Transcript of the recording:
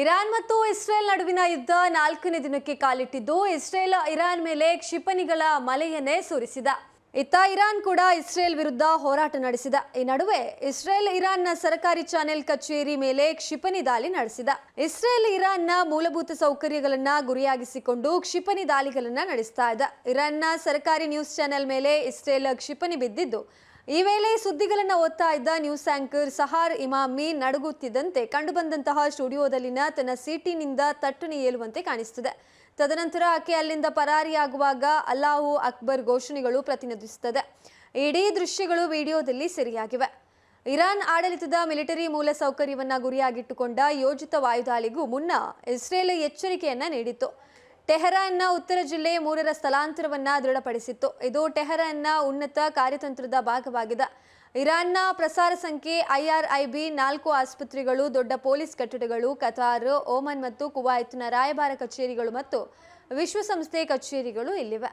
Iran ಮತ್ತು Israel ನಡುವಿನ ಯುದ್ಧ ನಾಲ್ಕನೇ ದಿನಕ್ಕೆ ಕಾಲಿಟ್ಟಿದ್ದು ಇಸ್ರೇಲ್, ಇರಾನ್ ಮೇಲೆ ಕ್ಷಿಪಣಿಗಳ ಮಲೆಯನ್ನೇ ಸುರಿಸಿದ. ಇತ್ತ ಇರಾನ್ ಕೂಡ ಇಸ್ರೇಲ್ ವಿರುದ್ಧ ಹೋರಾಟ ನಡೆಸಿದ. ಈ ನಡುವೆ ಇಸ್ರೇಲ್, ಇರಾನ್ನ ಸರ್ಕಾರಿ ಚಾನೆಲ್ ಕಚೇರಿ ಮೇಲೆ ಕ್ಷಿಪಣಿ ದಾಳಿ ನಡೆಸಿದ. ಇಸ್ರೇಲ್, ಇರಾನ್ನ ಮೂಲಭೂತ ಸೌಕರ್ಯಗಳನ್ನ ಗುರಿಯಾಗಿಸಿಕೊಂಡು ಕ್ಷಿಪಣಿ ದಾಳಿಗಳನ್ನ ನಡೆಸ್ತಾ ಇದೆ. ಇರಾನ್ನ ಸರ್ಕಾರಿ ನ್ಯೂಸ್ ಚಾನೆಲ್ ಮೇಲೆ ಇಸ್ರೇಲ್ ಕ್ಷಿಪಣಿ ಬಿದ್ದಿದ್ದು ಈ ವೇಳೆ ಸುದ್ದಿಗಳನ್ನು ಓದ್ತಾ ಇದ್ದ ನ್ಯೂಸ್ ಆಂಕರ್ ಸಹಾರ್ ಇಮಾಮಿ ನಡುಗುತ್ತಿದ್ದಂತೆ ಕಂಡುಬಂದಂತಹ ಸ್ಟುಡಿಯೋದಲ್ಲಿನ ತನ್ನ ಸೀಟಿನಿಂದ ತಟ್ಟನೆ ಏಳುವಂತೆ ಕಾಣಿಸುತ್ತದೆ. ತದನಂತರ ಆಕೆ ಅಲ್ಲಿಂದ ಪರಾರಿಯಾಗುವಾಗ ಅಲ್ಲಾಹು ಅಕ್ಬರ್ ಘೋಷಣೆಗಳು ಪ್ರತಿನಿಧಿಸುತ್ತದೆ. ಇಡೀ ದೃಶ್ಯಗಳು ವಿಡಿಯೋದಲ್ಲಿ ಸೆರೆಯಾಗಿವೆ. ಇರಾನ್ ಆಡಳಿತದ ಮಿಲಿಟರಿ ಮೂಲ ಸೌಕರ್ಯವನ್ನ ಗುರಿಯಾಗಿಟ್ಟುಕೊಂಡ ಯೋಜಿತ ವಾಯುದಾಳಿಗೂ ಮುನ್ನ ಇಸ್ರೇಲ್ ಎಚ್ಚರಿಕೆಯನ್ನ ನೀಡಿತ್ತು. ಟೆಹರಾನ್ನ ಉತ್ತರ ಜಿಲ್ಲೆ ಮೂರರ ಸ್ಥಳಾಂತರವನ್ನ ದೃಢಪಡಿಸಿತ್ತು. ಇದು ಟೆಹರಾನ್ನ ಉನ್ನತ ಕಾರ್ಯತಂತ್ರದ ಭಾಗವಾಗಿದೆ. ಇರಾನ್ನ ಪ್ರಸಾರ ಸಂಖ್ಯೆ ಐಆರ್ಐಬಿ ನಾಲ್ಕು ಆಸ್ಪತ್ರೆಗಳು, ದೊಡ್ಡ ಪೊಲೀಸ್ ಕಟ್ಟಡಗಳು, ಕತಾರ್ ಓಮನ್ ಮತ್ತು ಕುವೈತ್ನ ರಾಯಭಾರ ಕಚೇರಿಗಳು ಮತ್ತು ವಿಶ್ವಸಂಸ್ಥೆ ಕಚೇರಿಗಳು ಇಲ್ಲಿವೆ.